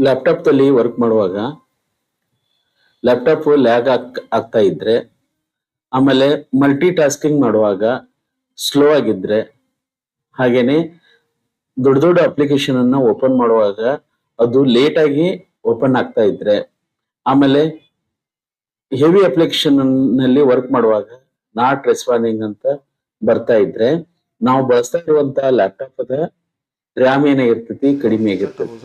ಲ್ಯಾಪ್ಟಾಪ್ದಲ್ಲಿ work ಮಾಡುವಾಗ laptop lag ಆಗ್, ಆಗ್ತಾ ಇದ್ರೆ, ಆಮೇಲೆ ಮಲ್ಟಿ ಟಾಸ್ಕಿಂಗ್ ಮಾಡುವಾಗ ಸ್ಲೋ ಆಗಿದ್ರೆ, ಹಾಗೇನೆ ದೊಡ್ಡ ದೊಡ್ಡ ಅಪ್ಲಿಕೇಶನ್ ಅನ್ನ ಓಪನ್ ಮಾಡುವಾಗ ಅದು ಲೇಟ್ ಆಗಿ ಓಪನ್ ಆಗ್ತಾ ಇದ್ರೆ, ಆಮೇಲೆ ಹೆವಿ ಅಪ್ಲಿಕೇಶನ್ನಲ್ಲಿ ವರ್ಕ್ ಮಾಡುವಾಗ ನಾಟ್ ರೆಸ್ಪಾಂಡಿಂಗ್ ಅಂತ ಬರ್ತಾ ಇದ್ರೆ, ನಾವು ಬಳಸ್ತಾ ಇರುವಂತಹ ಲ್ಯಾಪ್ಟಾಪ್ ಅದ ರ್ಯಾಮ್ ಏನಾಗಿರ್ತೈತಿ ಕಡಿಮೆ ಆಗಿರ್ತೈತಿ.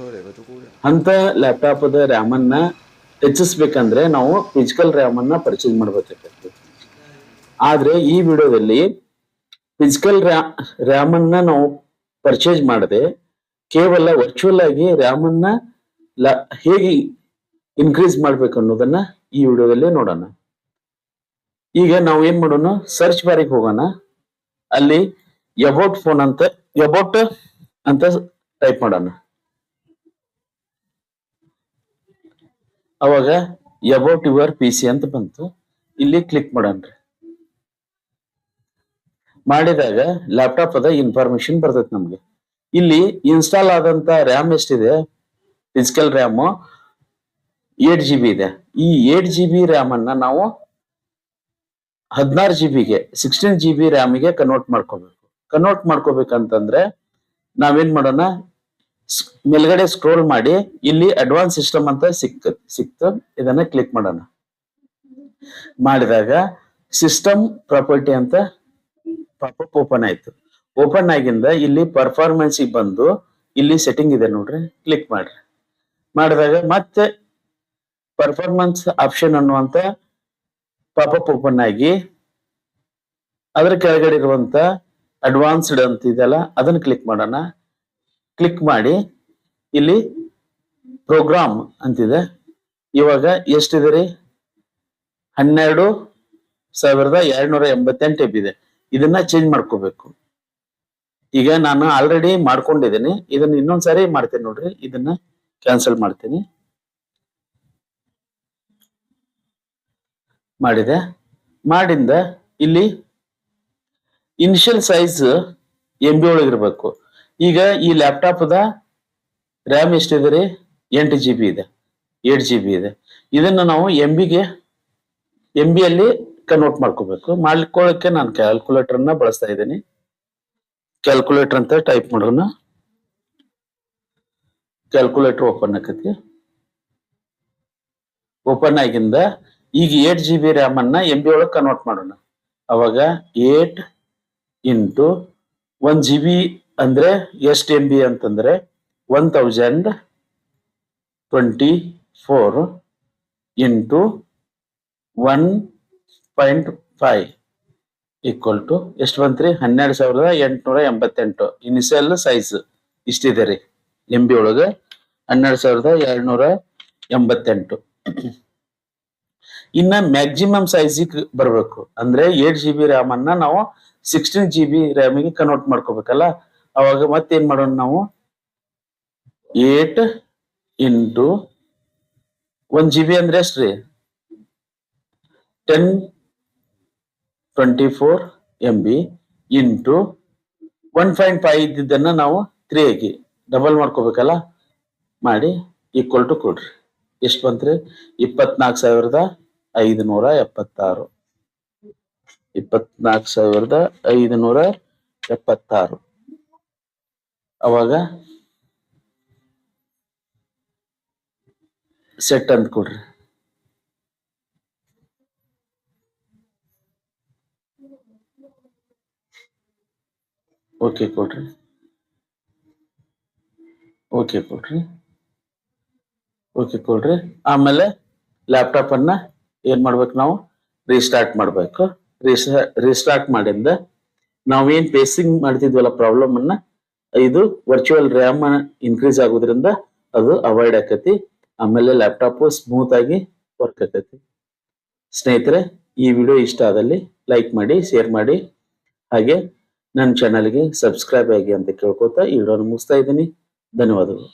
ಅಂತ ಲ್ಯಾಪ್ಟಾಪ್ ಅದ ರ್ಯಾಮ್ ಅನ್ನ ಹೆಚ್ಚಿಸ್ಬೇಕಂದ್ರೆ ನಾವು ಫಿಸಿಕಲ್ ರ್ಯಾಮ್ ಅನ್ನ ಪರ್ಚೇಸ್ ಮಾಡ್ಬೇಕಾಗ್ತೈತಿ. ಆದ್ರೆ ಈ ವಿಡಿಯೋದಲ್ಲಿ ಫಿಸಿಕಲ್ ರ್ಯಾಮ್ ಅನ್ನ ನಾವು ಪರ್ಚೇಸ್ ಮಾಡದೆ ಕೇವಲ ವರ್ಚುವಲ್ ಆಗಿ ರ್ಯಾಮ್ ಅನ್ನ ಹೇಗೆ ಇನ್ಕ್ರೀಸ್ ಮಾಡ್ಬೇಕು ಅನ್ನೋದನ್ನ ಈ ವಿಡಿಯೋದಲ್ಲಿ ನೋಡೋಣ. ಈಗ ನಾವು ಏನ್ ಮಾಡೋಣ? ಸರ್ಚ್ ಬಾರಿಗೆ ಹೋಗೋಣ. ಅಲ್ಲಿ ಎಬೌಟ್ ಫೋನ್ ಅಂತ ಎಬೌಟ್ ಅಂತ ಟೈಪ್ ಮಾಡೋಣ. ಅವಾಗ ಎಬೌಟ್ ಯುವರ್ ಪಿ ಸಿ ಅಂತ ಬಂತು. ಇಲ್ಲಿ ಕ್ಲಿಕ್ ಮಾಡೋಣ ಮಾಡಿದಾಗ ಲ್ಯಾಪ್ಟಾಪ್ ಅದ ಇನ್ಫಾರ್ಮೇಶನ್ ಬರ್ತೈತೆ ನಮ್ಗೆ. ಇಲ್ಲಿ ಇನ್ಸ್ಟಾಲ್ ಆದಂತ ರ್ಯಾಮ್ ಎಷ್ಟಿದೆ? Physical RAM eight G B ಇದೆ. ಈ ಏಟ್ ಜಿ ಬಿ ರ್ಯಾಮ್ ಅನ್ನ ನಾವು ಹದಿನಾರು ಜಿ ಬಿಗೆ ಸಿಕ್ಸ್ಟೀನ್ ಜಿ ಬಿ ರ್ಯಾಮಿಗೆ ಕನ್ವರ್ಟ್ ಮಾಡ್ಕೋಬೇಕು. ಕನ್ವರ್ಟ್ ಮಾಡ್ಕೋಬೇಕಂತಂದ್ರೆ ನಾವೇನ್ ಮಾಡೋಣ? ಮೇಲ್ಗಡೆ ಸ್ಕ್ರೋಲ್ ಮಾಡಿ, ಇಲ್ಲಿ ಅಡ್ವಾನ್ಸ್ ಸಿಸ್ಟಮ್ ಅಂತ ಸಿಕ್ತ ಸಿಕ್ತ. ಇದನ್ನ ಕ್ಲಿಕ್ ಮಾಡೋಣ. ಮಾಡಿದಾಗ ಸಿಸ್ಟಮ್ ಪ್ರಾಪರ್ಟಿ ಅಂತ ಪಾಪಪ್ ಓಪನ್ ಆಯ್ತು. ಓಪನ್ ಆಗಿಂದ ಇಲ್ಲಿ ಪರ್ಫಾರ್ಮೆನ್ಸ್ ಬಂದು ಇಲ್ಲಿ ಸೆಟ್ಟಿಂಗ್ ಇದೆ ನೋಡ್ರಿ. ಕ್ಲಿಕ್ ಮಾಡ್ರಿ. ಮಾಡಿದಾಗ ಮತ್ತೆ ಪರ್ಫಾರ್ಮೆನ್ಸ್ ಆಪ್ಷನ್ ಅನ್ನುವಂತ ಪಾಪಪ್ ಓಪನ್ ಆಗಿ, ಅದ್ರ ಕೆಳಗಡೆ ಇರುವಂತ ಅಡ್ವಾನ್ಸ್ಡ್ ಅಂತ ಇದೆಯಲ್ಲ, ಅದನ್ನ ಕ್ಲಿಕ್ ಮಾಡೋಣ. ಕ್ಲಿಕ್ ಮಾಡಿ, ಇಲ್ಲಿ ಪ್ರೋಗ್ರಾಮ್ ಅಂತಿದೆ. ಇವಾಗ ಎಷ್ಟಿದೆ ರೀ ಹನ್ನೆರಡು ಸಾವಿರದ ಎರಡ್ನೂರ ಎಂಬತ್ತೆಂಟು ಎಬ್ ಇದೆ. ಇದನ್ನ ಚೇಂಜ್ ಮಾಡ್ಕೋಬೇಕು. ಈಗ ನಾನು ಆಲ್ರೆಡಿ ಮಾಡ್ಕೊಂಡಿದ್ದೀನಿ. ಇದನ್ನ ಇನ್ನೊಂದ್ಸಾರಿ ಮಾಡ್ತೇನೆ ನೋಡ್ರಿ. ಇದನ್ನ ಕ್ಯಾನ್ಸಲ್ ಮಾಡ್ತೀನಿ. ಮಾಡಿದೆ. ಮಾಡಿಂದ ಇಲ್ಲಿ ಇನಿಷಿಯಲ್ ಸೈಜ್ ಎಂ ಬಿ ಒಳಗಿರ್ಬೇಕು ಈಗ ಈ ಲ್ಯಾಪ್ಟಾಪ್ ದ ರ್ಯಾಮ್ ಎಷ್ಟಿದೆ ರೀ? ಎಂಟು ಜಿ ಬಿ ಇದೆ, ಏಟ್ ಜಿ ಬಿ ಇದೆ. ಇದನ್ನ ನಾವು ಎಂ ಬಿಗೆ ಎಂ ಬಿ ಅಲ್ಲಿ ಕನ್ವರ್ಟ್ ಮಾಡ್ಕೋಬೇಕು. ಮಾಡ್ಕೊಳ್ಳೋಕೆ ನಾನು ಕ್ಯಾಲ್ಕುಲೇಟರ್ ಅನ್ನ ಬಳಸ್ತಾ ಇದ್ದೀನಿ. ಕ್ಯಾಲ್ಕುಲೇಟರ್ ಅಂತ ಟೈಪ್ ಮಾಡೋಣ ಕ್ಯಾಲ್ಕುಲೇಟರ್ ಓಪನ್ ಆಕತಿ ಓಪನ್ ಆಗಿಂದ ಈಗ ಏಟ್ ಜಿ ಬಿ ರ್ಯಾಮ್ ಅನ್ನ ಎಂ ಬಿ ಒಳಗೆ ಕನ್ವರ್ಟ್ ಮಾಡೋಣ. ಅವಾಗ eight into one G B ಅಂದ್ರೆ ಎಷ್ಟು ಎಂ ಬಿ ಅಂತಂದ್ರೆ one thousand twenty four into one point five equal to ಎಷ್ಟು ಬಂತ್ರಿ? ಹನ್ನೆರಡು ಸಾವಿರದ ಎಂಟುನೂರ ಎಂಬತ್ತೆಂಟು. ಇನಿಷಿಯಲ್ ಸೈಜ್ ಇಷ್ಟಿದೆ ರೀ ಎಂ ಬಿ ಒಳಗೆ. ಹನ್ನೆರಡು ಸಾವಿರದ ಎರಡುನೂರ ಎಂಬತ್ತೆಂಟು. ಇನ್ನ ಮ್ಯಾಕ್ಸಿಮಮ್ ಸೈಜಿಗೆ ಬರಬೇಕು. ಅಂದ್ರೆ ಏಟ್ ಜಿ ಬಿ ರ್ಯಾಮ್ ಅನ್ನ ನಾವು ಸಿಕ್ಸ್ಟೀನ್ ಜಿ ಬಿ ರ್ಯಾಮಿಗೆ ಕನ್ವರ್ಟ್ ಮಾಡ್ಕೋಬೇಕಲ್ಲ? ಅವಾಗ ಮತ್ತೇನ್ ಮಾಡೋಣ ನಾವು? Eight into one G B ಅಂದ್ರೆ ಎಷ್ಟ್ರಿ ten twenty four M B into one point five ಇದ್ದಿದ್ದನ್ನ ನಾವು ತ್ರೀ ಆಗಿ ಡಬಲ್ ಮಾಡ್ಕೋಬೇಕಲ್ಲ? ಮಾಡಿ ಈಕ್ವಲ್ ಟು ಕೊಡ್ರಿ. ಎಷ್ಟು ಬಂತ್ರಿ? ಇಪ್ಪತ್ನಾಲ್ಕು ಸಾವಿರದ ಐದುನೂರ ಎಪ್ಪತ್ತಾರು. ಇಪ್ಪತ್ನಾಲ್ಕು ಸಾವಿರದ ಐದುನೂರ ಎಪ್ಪತ್ತಾರು. ಅವಾಗ ಸೆಟ್ ಅಂತ ಕೊಡ್ರಿ. ಓಕೆ ಕೊಡ್ರಿ. ಓಕೆ ಕೊಡ್ರಿ. ಓಕೆ ಕೊಡ್ರಿ. ಆಮೇಲೆ ಲ್ಯಾಪ್ಟಾಪ್ ಅನ್ನ ಏನ್ ಮಾಡ್ಬೇಕು ನಾವು? ರೀಸ್ಟಾರ್ಟ್ ಮಾಡ್ಬೇಕು. ರೀಸ್ಟಾರ್ಟ್ ಮಾಡಿಂದ ನಾವೇನ್ ಫೇಸಿಂಗ್ ಮಾಡ್ತಿದ್ವಲ್ಲ ಪ್ರಾಬ್ಲಮ್ ಅನ್ನ, ಇದು ವರ್ಚುವಲ್ ರ್ಯಾಮ್ ಇನ್ಕ್ರೀಸ್ ಆಗೋದ್ರಿಂದ ಅದು ಅವಾಯ್ಡ್ ಆಕತಿ. ಆಮೇಲೆ ಲ್ಯಾಪ್ಟಾಪ್ ಸ್ಮೂತ್ ಆಗಿ ವರ್ಕ್ ಆಕತಿ. ಸ್ನೇಹಿತರೆ, ಈ ವಿಡಿಯೋ ಇಷ್ಟ ಆದಲ್ಲಿ ಲೈಕ್ ಮಾಡಿ ಶೇರ್ ಮಾಡಿ. ಹಾಗೆ ನನ್ನ ಚಾನಲ್ಗೆ ಸಬ್ಸ್ಕ್ರೈಬ್ ಆಗಿ ಅಂತ ಕೇಳ್ಕೊತಾ ಈ ವಿಡಿಯೋನ ಮುಗಿಸ್ತಾ ಇದ್ದೀನಿ. ಧನ್ಯವಾದಗಳು.